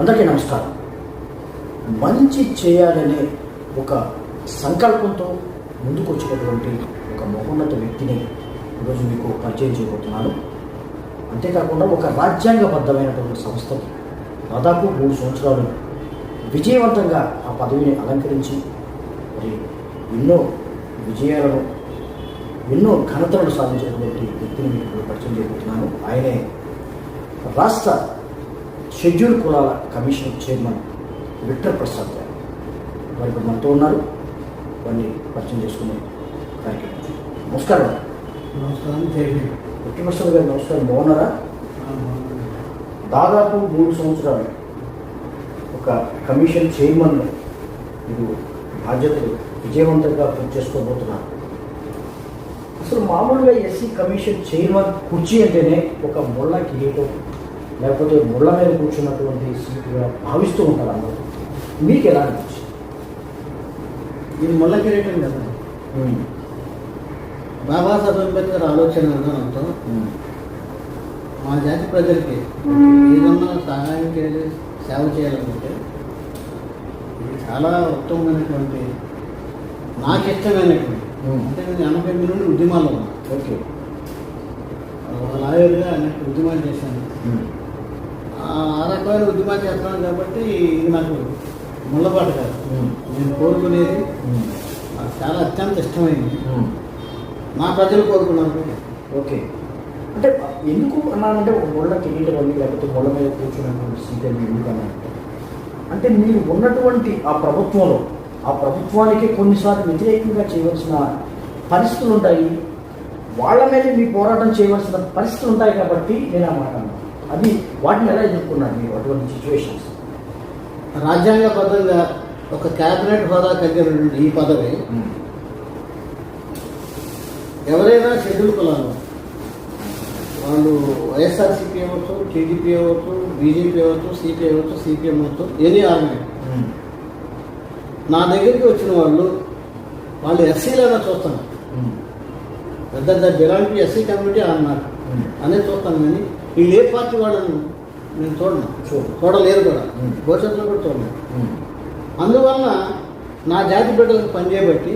అందరికీ నమస్కారం. మంచి చేయాలనే ఒక సంకల్పంతో ముందుకు వచ్చినటువంటి ఒక మహోన్నత వ్యక్తిని ఈరోజు మీకు పరిచయం చేయబోతున్నాను. అంతేకాకుండా ఒక రాజ్యాంగబద్ధమైనటువంటి సంస్థకి దాదాపు మూడు సంవత్సరాలు విజయవంతంగా ఆ పదవిని అలంకరించి మరి ఎన్నో విజయాలను ఎన్నో ఘనతలను సాధించినటువంటి వ్యక్తిని మీకు పరిచయం చేయబోతున్నాను. ఆయనే రాష్ట్ర షెడ్యూల్ కులాల కమిషన్ చైర్మన్ విక్టర్ ప్రసాద్ గారు. వారు ఇప్పుడు మనతో ఉన్నారు. వారిని పరిచయం చేసుకునే కార్యక్రమం. నమస్కారం. నమస్కారం. విక్టర్ ప్రసాద్ గారు నమస్కారం. బాగున్నారా? దాదాపు మూడు సంవత్సరాలు ఒక కమిషన్ చైర్మన్ మీరు బాధ్యతలు విజయవంతంగా పూర్తి చేసుకోబోతున్నారు. అసలు మామూలుగా ఎస్సీ కమిషన్ చైర్మన్ కుర్చీ అంటేనే ఒక ముళ్ళ కిరీటం లేకపోతే ముళ్ళ మీద కూర్చున్నటువంటి సీటుగా భావిస్తూ ఉంటారు అందరూ. మీకు ఎలా అనిపించింది? ఇది ముళ్ళ కిరీటం కదా. బాబాసాహెబ్ అంబేద్కర్ ఆలోచన విధానంతో మా జాతి ప్రజలకి ఏదన్నా సహాయం చేయాలి సేవ చేయాలనుకుంటే ఇది చాలా ఉత్తమమైనటువంటి నాకు ఇష్టమైనటువంటి. అంటే నేను ఎనభై ఎనిమిది నుండి ఉద్యమాల్లో ఉన్నా. ఓకే. ఒక లాయర్గా అనేక ఉద్యమాలు చేశాను. ఆ రకమైన ఉద్యమాలు చేస్తున్నాను కాబట్టి ఇది నాకు ముళ్ళబాటు కాదు. నేను కోరుకునేది నాకు చాలా అత్యంత ఇష్టమైంది. నా ప్రజలు కోరుకున్నారు ఓకే. అంటే ఎందుకు అన్నానంటే ఒక ముళ్ళ కిరీటం అని లేకపోతే ముళ్ళ మీద కూర్చున్నటువంటి సీట్ అని ఎందుకు అన్నానంటే అంటే మీరు ఉన్నటువంటి ఆ ప్రభుత్వంలో ఆ ప్రభుత్వానికి కొన్నిసార్లు వ్యతిరేకంగా చేయవలసిన పరిస్థితులు ఉంటాయి. వాళ్ళ మీద మీ పోరాటం చేయవలసిన పరిస్థితులు ఉంటాయి కాబట్టి నేను ఆ మాట అన్నాను. అది వాటిని ఎలా ఎదుర్కొన్నారు మీరు అటువంటి సిచ్యువేషన్స్ రాజ్యాంగబద్ధంగా ఒక క్యాబినెట్ హోదా కలిగినటువంటి ఈ పదవి ఎవరైనా షెడ్యూల్ కులాలు. వాళ్ళు వైఎస్ఆర్సీపీ అవ్వచ్చు టీడీపీ అవ్వచ్చు బీజేపీ అవ్వచ్చు సిపి అవ్వచ్చు సిపిఎం అవ్వచ్చు ఎనీ ఆర్మీ. నా దగ్గరికి వచ్చిన వాళ్ళు వాళ్ళు ఎస్సీలైనా చూస్తాను. పెద్ద ద బిలాంగ్ ఎస్సీ కమ్యూనిటీ అన్నారు. అనేది చూస్తాను కానీ వీళ్ళు ఏ పార్టీ వాళ్ళని నేను చూడను. చూడు చూడలేరు కూడా. భవిష్యత్తులో కూడా చూడను. అందువలన నా జాతి బిడ్డలకు పనిచేయబట్టి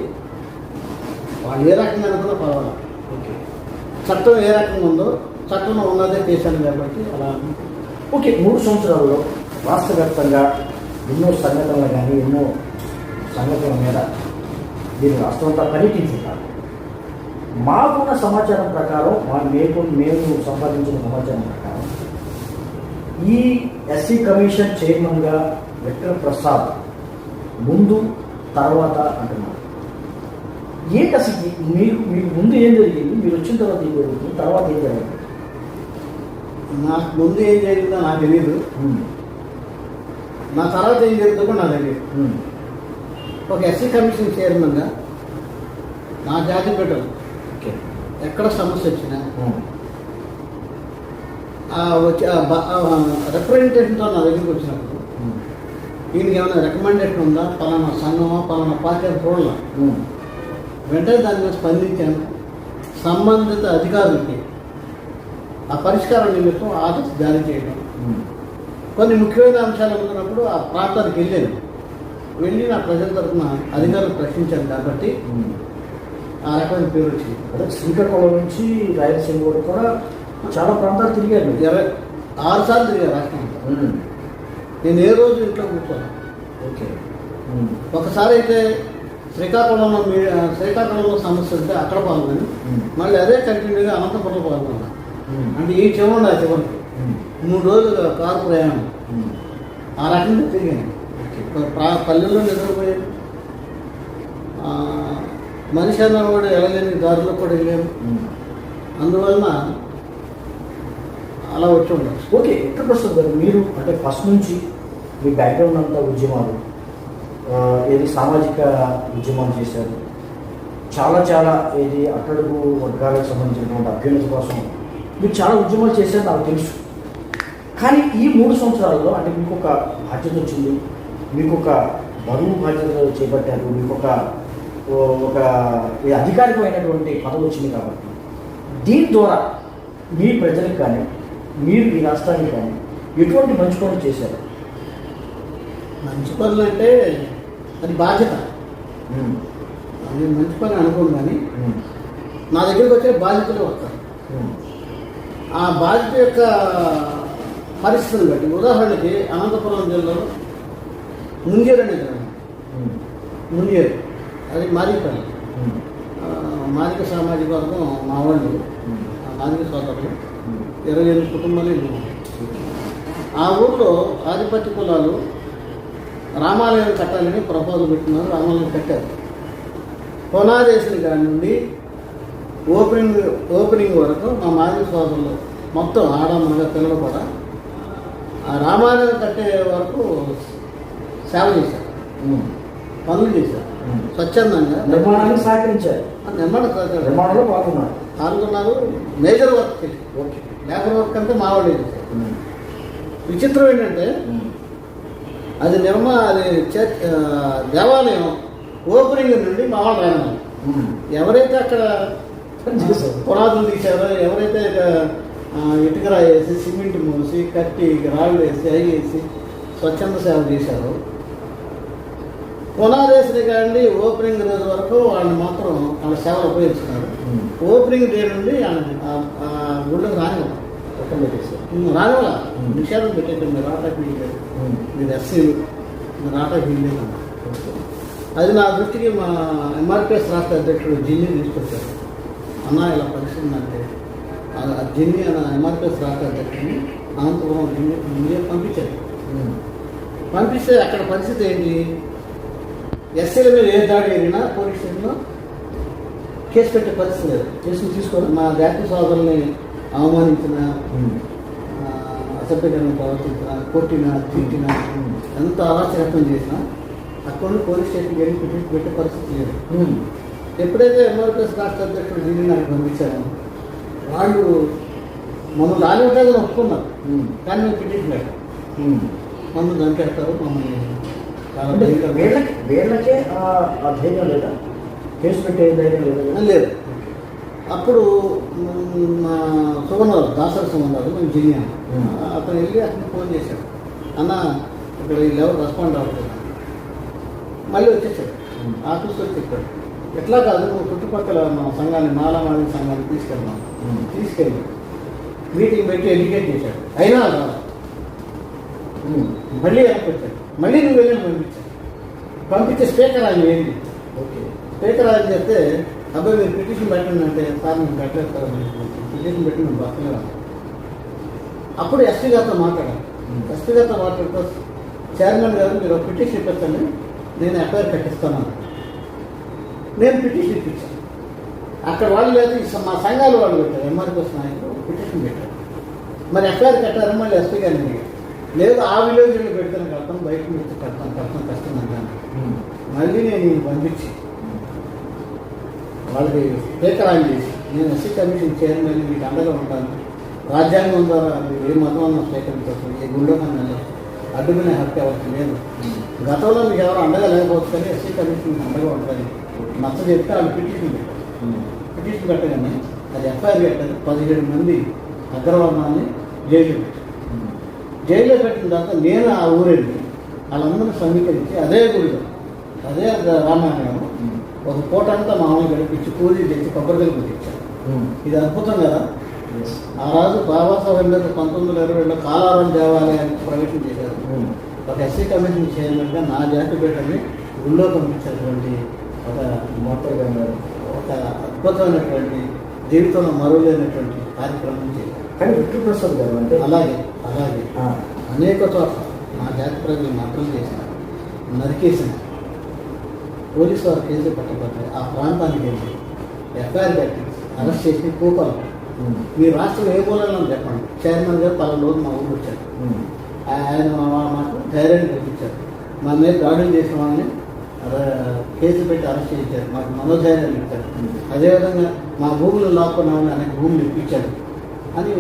వాళ్ళు ఏ రకంగా అనుకున్నా పర్వాలేదు. ఓకే. చట్టం ఏ రకంగా ఉందో చట్టంలో ఉన్నదే చేశాను కాబట్టి అలా ఓకే మూడు సంవత్సరాల్లో రాష్ట్ర వ్యాప్తంగా ఎన్నో సంఘటనలు కానీ ఎన్నో సంఘటనల మీద దీన్ని రాష్ట్రం అంతా పర్యటించుంటారు మాకున్న సమాచారం ప్రకారం మా మేము మేము సంపాదించిన సమాచారం ప్రకారం ఈ ఎస్సీ కమిషన్ చైర్మన్గా విక్టర్ ప్రసాద్ ముందు తర్వాత అంటున్నారు. ఏంటి అసలు మీరు మీకు ముందు ఏం జరిగింది? మీరు వచ్చిన తర్వాత ఏం జరుగుతుంది? తర్వాత ఏం జరిగింది నాకు ముందు ఏం జరిగిందో నాకు తెలియదు నా తర్వాత ఏం జరుగుతుందో నాకు తెలియదు ఒక ఎస్సీ కమిషన్ చైర్మన్గా నా జాతి ఓకే ఎక్కడ సమస్య వచ్చినా రిప్రజెంటేషన్తో నా దగ్గరికి వచ్చినప్పుడు దీనికి ఏమైనా రికమెండేషన్ ఉందా? పలానా సంఘమా పలానా పార్టీ చూడాల? వెంటనే దాని మీద స్పందించాను. సంబంధిత అధికారులకి ఆ పరిష్కారం నిమిత్తం ఆర్డర్స్ జారీ చేయడం కొన్ని ముఖ్యమైన అంశాలు ఉన్నప్పుడు ఆ ప్రాంతానికి వెళ్ళాను. వెళ్ళి నా ప్రజల తరఫున అధికారులు ప్రశ్నించాను కాబట్టి. ఆ రకమైన పేరు వచ్చింది. అదే శ్రీకాకుళం నుంచి రాయలసీమ వరకు కూడా చాలా ప్రాంతాలు తిరిగారు. మీరు. ఇరవై ఆరు సార్లు తిరిగా రాష్ట్రం అంతా. ఉమ్, నేను ఏ రోజు ఇంట్లో కూర్చోను. ఓకే. ఒకసారి అయితే శ్రీకాకుళంలో మీ శ్రీకాకుళంలో సమస్య ఉంటే అక్కడ పాల్గొని మళ్ళీ అదే కంటిన్యూగా అనంతపురంలో పాల్గొన్నా ఉమ్, అంటే ఈ చివరి ఆ చివరికి. మూడు రోజులు కారు ప్రయాణం. ఆ రకంగా తిరిగాను. పల్లెల్లో నిద్రపోయాను మనిషి అన్న కూడా వెళ్ళలేని దారిలో కూడా వెళ్ళాను. ఉమ్. అందువలన అలా వచ్చి ఉండొచ్చు ఓకే ఎక్కడ ప్రసాద్ గారు మీరు అంటే ఫస్ట్ నుంచి మీ బ్యాక్గ్రౌండ్ అంతా ఉద్యమాలు ఏది సామాజిక ఉద్యమాలు చేశారు? చాలా చాలా ఏది అట్టడుగు వర్గాలకు సంబంధించినటువంటి అభ్యున్నతి కోసం మీరు చాలా ఉద్యమాలు చేశారు నాకు తెలుసు. కానీ ఈ మూడు సంవత్సరాల్లో అంటే మీకు ఒక బాధ్యత వచ్చింది మీకు ఒక బరువు బాధ్యతలు చేపట్టారు మీకు ఒక ఒక అధికారికమైనటువంటి పదవి వచ్చింది కాబట్టి దీని ద్వారా మీ ప్రజలకు కానీ మీరు ఈ రాష్ట్రానికి కానీ ఎటువంటి మంచి పనులు చేశారు మంచి పనులు అంటే అది బాధ్యత. అది మంచి పని అనుకోను కానీ. నా దగ్గరికి వచ్చే బాధ్యతలు వస్తారు. ఆ బాధ్యత యొక్క పరిస్థితులు బట్టి ఉదాహరణకి అనంతపురం జిల్లాలో ముంజేరు అనే గ్రామం. ముంజేరు అది. ఆ, మాదిక సామాజిక వర్గం మా వాళ్ళు మాదిక సోదరులు. ఇరవై ఎనిమిది కుటుంబాలు ఇల్లు. ఆ ఊర్లో ఆధిపత్య కులాలు రామాలయం కట్టాలని ప్రపోజల్ పెట్టినారు రామాలయం కట్టారు పునాదేశం కాడి నుండి ఓపెనింగ్ ఓపెనింగ్ వరకు మా మాజీ సోదరులు మొత్తం ఆడ మగ పిల్లలు కూడా ఆ రామాలయం కట్టే వరకు సేవ చేశారు. పనులు చేశారు. స్వచ్ఛందంగా నిర్మాణానికి సహకరించారు నిర్మాణ నిర్మాణంలో పాల్గొన్నారు పాల్గొన్నారు major work okay labour work అంతా మా వాళ్ళే చేశారు. విచిత్రం ఏంటంటే. అది నిర్మా అది దేవాలయం ఓపెనింగ్ నుండి మా వాళ్ళు ఉమ్. ఎవరైతే అక్కడ. పునాదులు తీశారో ఎవరైతే ఇటుక రాయేసి సిమెంట్ మూసి కట్టి రాళ్ళు వేసి అవి వేసి స్వచ్ఛంద సేవ చేశారు పునాదేశం కాండి ఓపెనింగ్ రోజు వరకు వాళ్ళని మాత్రం వాళ్ళ సేవలు ఉపయోగించుకున్నారు ఉమ్. ఓపెనింగ్ డే నుండి వాళ్ళని ఆ- ఆ గుళ్ళకి రానివ్వాలి రానివ్వాల. నిషేధం పెట్టేట్టు మీరు ఆటకు వీల్లేదు. మీరు ఎస్సీలు. మీరు ఆటకు వీల్లేదు. అది నా దృష్టికి మా ఎంఆర్పిఎస్ రాష్ట్ర అధ్యక్షుడు జిన్ని తీసుకొచ్చారు. అన్న ఇలా పరిస్థితి అంటే ఆ జిన్ని అన్న ఎంఆర్పిఎస్ రాష్ట్ర అధ్యక్షుడిని అనంతపురం జిన్ని పంపించారు. పంపిస్తే అక్కడ పరిస్థితి ఏంటి? ఎస్సీల మీద ఏ దాడి జరిగినా పోలీస్ స్టేషన్లో కేసు పెట్టే పరిస్థితి లేదు కేసులు తీసుకోవడం మా జాతీయ సోదరుల్ని అవమానించిన అసభ్యకరంగా ప్రవర్తించిన కొట్టిన తిట్టిన ఎంత అరాచకత్వం చేసినా అక్కడ నుండి పోలీస్ స్టేషన్కి వెళ్ళి పిటిషన్ పెట్టే పరిస్థితి లేదు. ఎప్పుడైతే ఎంఆర్పిఎస్ రాష్ట్ర అధ్యక్షుడు దీన్ని నాకు పంపించారో వాళ్ళు మమ్మల్ని రానివ్వట్లేదని ఒప్పుకున్నారు ఉమ్. కానీ మేము పిటిషన్ పెట్టాం. మమ్మల్ని చంపేస్తారు మమ్మల్ని వీళ్ళకి వీళ్ళకే ఆ ఆ ధైర్యం లేదా? కేసు పెట్టే ధైర్యం లేదా? లేదు. అప్పుడు మ్, సుగంధాలు దాసరి సుగంధాలు మేము Hmm. అతను వెళ్ళి అతను ఫోన్ చేశాడు. అన్న ఇక్కడ వీళ్ళు ఎవరు రెస్పాండ్ అవ్వట్లేదు. మళ్ళీ వచ్చేసాడు. ఆఫీస్ వచ్చి చెప్పాడు. ఎట్లా కాదు నువ్వు చుట్టుపక్కల మా సంఘాన్ని మాలామాది సంఘాన్ని తీసుకెళ్ళాం. తీసుకెళ్ళి మీటింగ్ పెట్టి ఎడ్యుకేట్ చేశాడు. అయినా. మళ్ళీ వెనక్కి వచ్చాడు. మళ్ళీ నువ్వు వెళ్ళి పంపించాడు పంపించే స్పీకర్ ఆయన ఏంటి ఓకే. స్పీకర్ ఆయన చెప్తే అబ్బాయి మీరు పిటిషన్ పెట్టండి అంటే సార్ మేము పెట్టలేదు సార్ పిటిషన్ పెట్టి మేము బతకలేదు అప్పుడు ఎస్పీ గారితో మాట్లాడాను Hmm. ఎస్పీ గారితో మాట్లాడుతూ చైర్మన్ గారు మీరు పిటిషన్ ఇప్పించండి నేను ఎఫ్ఐఆర్ కట్టిస్తాను. నేను పిటిషన్ ఇప్పించాను. అక్కడ వాళ్ళు లేదు మా సంఘాలు వాళ్ళు పెట్టారు. ఎంఆర్పిఎస్ నాయకులు పిటిషన్ పెట్టారు మరి ఎఫ్ఐఆర్ కట్టారని మళ్ళీ ఎస్పీ గారిని అడిగారు. లేదు ఆ విలేజ్లో పెడతాను కడతాం బయట నుంచి కడతాం కడతాం కష్టం అంటాను. మళ్ళీ నేను పంపించి వాళ్ళకి స్పీకర్ ఆన్ చేసి నేను ఎస్సీ కమిషన్ చైర్మన్ మీకు అండగా ఉంటాను. రాజ్యాంగం ద్వారా మీరు ఏ మతం అన్న స్వీకరించవచ్చు ఏ గుళ్ళో అడ్డుకునే హక్కు ఎవరికి లేదు. గతంలో మీకు ఎవరు అండగా లేకపోవచ్చు కానీ ఎస్సీ కమిషన్ అండగా ఉంటుంది. నచ్చ చెప్తే వాళ్ళు పిటిషన్ పెట్టారు. పిటిషన్ పెట్టగానే అది ఎఫ్ఐఆర్ పెట్టారు. పదిహేడు మంది అగ్రవర్ణాన్ని జైలు పెట్టారు. జైల్లో పెట్టిన తర్వాత నేను ఆ ఊరెళ్ళి వాళ్ళందరినీ సమీకరించి అదే గుడిలో అదే రామాయణం. ఒక పూట అంతా మామూలు గడిపించి పూజ చేసి కొబ్బరికాయలు కొట్టించారు ఉమ్. ఇది అద్భుతం కదా. ఆ రాజు బాబాసాహెబ్ అంబేద్కర్ పంతొమ్మిది వందల ఇరవైలో కాలారం దేవాలయానికి ప్రవేశం చేశారు. ఒక ఎస్సీ కమిషన్ చైర్మన్గా నా జాతి బిడ్డని గుళ్ళో పంపించినటువంటి ఒక మోటార్ గారు ఒక అద్భుతమైనటువంటి జీవితంలో మరువలేనటువంటి కార్యక్రమం చేశారు కానీ విష్ణుప్రసాద్ గారు అంటే అలాగే అలాగే. అనేక చోట్ల మా జాతి ప్రజలు మాత్రం చేశారు. నరికేసిన పోలీసు వారు కేసు పట్టకపోతే ఆ ప్రాంతానికి వెళ్ళి ఎఫ్ఐఆర్ కట్టి అరెస్ట్ చేసి కూపాలు. మీ రాష్ట్రం ఏ మూలలో చెప్పండి? చైర్మన్ గారు పలానా రోజు మా ఊరు వచ్చారు. ఆయన మా- మాకు ధైర్యాన్ని కల్పించారు మా మీద దాడులు చేసిన వాళ్ళని కేసు పెట్టి అరెస్ట్ చేశారు మాకు మనోధైర్యాన్ని ఇచ్చారు. అదేవిధంగా మా భూములు లాక్కున్న వాళ్ళని అనేక భూములు ఇప్పించాడు. అని